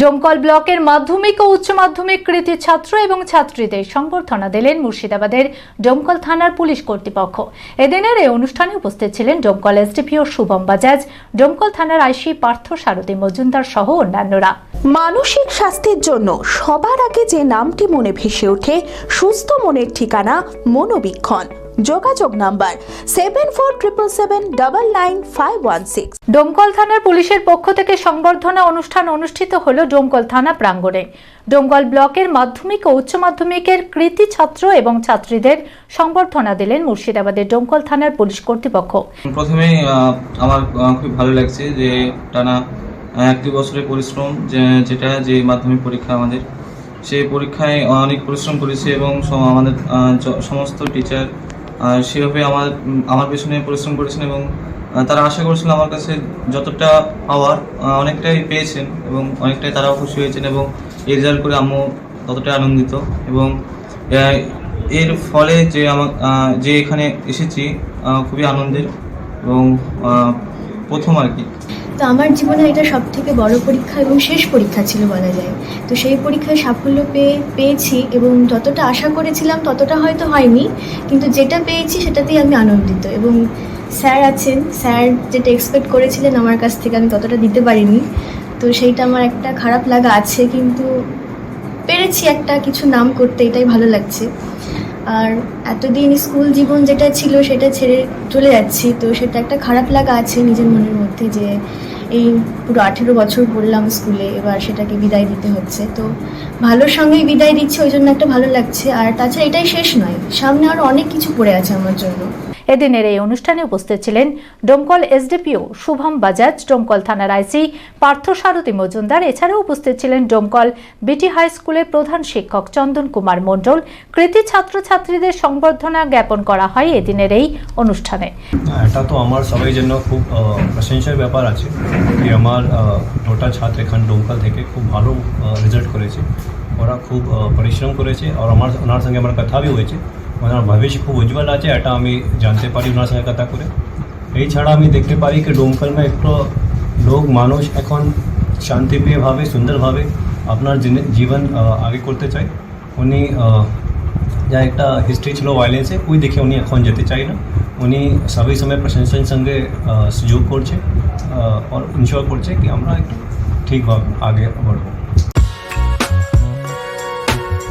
ডোমকল ব্লকের মাধ্যমিক ও উচ্চ মাধ্যমিক কৃতি ছাত্র এবং ছাত্রীদের সংবর্ধনা দিলেন মুর্শিদাবাদের ডোমকল থানার পুলিশ কর্তৃপক্ষ। এদিনের এই অনুষ্ঠানে উপস্থিত ছিলেন ডোমকল এসডিপিও শুভম বাজাজ, ডোমকল থানার আইসি পার্থ সারথী মজুমদার সহ অন্যান্যরা। মানসিক স্বাস্থ্যের জন্য সবার আগে যে নামটি মনে ভেসে ওঠে, সুস্থ মনের ঠিকানা মনোবীক্ষণ। যোগাযোগ number seven four triple seven double nine five one six Domkal থানার পুলিশের পক্ষ থেকে সংবর্ধনা অনুষ্ঠান অনুষ্ঠিত হল ডোমকল থানা প্রাঙ্গণে। ডোমকল ব্লকের মাধ্যমিক ও উচ্চ মাধ্যমিকের কৃতি ছাত্র এবং ছাত্রীদের সংবর্ধনা দিলেন মুর্শিদাবাদের ডোমকল থানার পুলিশ কর্তৃপক্ষ। প্রথমেই আহ, আমার খুব ভালো লাগছে যে টানা আহ, এক দুই বছরের পরিশ্রম যেটা যে মাধ্যমিক পরীক্ষা আমাদের। সেই পরীক্ষায় অনেক পরিশ্রম করেছে এবং আমাদের সমস্ত টিচার সেভাবে আমার আমার পেছনে পরিশ্রম করেছেন এবং তারা আশা করেছিল আমার কাছে যতটা পাওয়ার অনেকটাই পেয়েছেন এবং অনেকটাই তারাও খুশি হয়েছেন এবং এই রেজাল্ট করে আমিও ততটাই আনন্দিত এবং এর ফলে যে আমার যে এখানে এসেছি খুবই আনন্দের এবং প্রথম আর কি। তো আমার জীবনে এটা সব থেকে বড় পরীক্ষা এবং শেষ পরীক্ষা ছিল বলা যায়। তো সেই পরীক্ষায় সাফল্য পেয়ে, পেয়েছি এবং যতটা আশা করেছিলাম ততটা হয়তো হয়নি, কিন্তু যেটা পেয়েছি সেটাতেই আমি আনন্দিত এবং স্যার আছেন, স্যার যেটা এক্সপেক্ট করেছিলেন আমার কাছ থেকে আমি ততটা দিতে পারিনি। তো সেইটা আমার একটা খারাপ লাগা আছে, কিন্তু পেরেছি একটা কিছু নাম করতে, এটাই ভালো লাগছে। আর এতদিন স্কুল জীবন যেটা ছিল সেটা ছেড়ে চলে যাচ্ছি। তো সেটা একটা খারাপ লাগা আছে নিজের মনের মধ্যে যে এই পুরো আঠেরো বছর পড়লাম স্কুলে, এবার সেটাকে বিদায় দিতে হচ্ছে। তো ভালোর সঙ্গেই বিদায় দিচ্ছে, ওই জন্য একটা ভালো লাগছে। আর তাছাড়া এটাই শেষ নয়, সামনে আরও অনেক কিছু পড়ে আছে আমার জন্য। এদিনের এই অনুষ্ঠানে উপস্থিত ছিলেন ডোমকল এসডিপিও শুভম বাজাজ ডোমকল থানার আইসি পার্থ সারথী মজুমদার, এছাড়াও উপস্থিত ছিলেন ডোমকল বিটি হাই স্কুলের প্রধান শিক্ষক চন্দন কুমার মণ্ডল। কৃতি ছাত্রছাত্রীদের সংবর্ধনা জ্ঞাপন করা হয় এদিনের এই অনুষ্ঠানে। এটা তো আমার সবাই জন্য খুব প্রশংসার ব্যাপার আছে। যে আমার নটা ছাত্র এখান ডোমকাল থেকে খুব ভালো রেজাল্ট করেছে। ওরা খুব পরিশ্রম করেছে। আর আমার, ওনার সঙ্গে আমার কথা হয়েছে। ওনার ভবিষ্য খুব উজ্জ্বল আছে, এটা আমি জানতে পারি ওনার সঙ্গে কথা করে। এই ছাড়া আমি দেখতে পারি কি ডোমকালমে একটু লোক, মানুষ এখন শান্তিপ্রিয়ভাবে, সুন্দরভাবে আপনার জীবন আগে করতে চায়। উনি যা একটা হিস্ট্রি ছিল ভায়োলেন্সে ওই দেখে উনি এখন যেতে চাই না। উনি সবই সময় প্রশাসনের সঙ্গে সুযোগ করছে আর ইনশোর করছে কি আমরা একটু ঠিকভাবে আগে বাড়বো।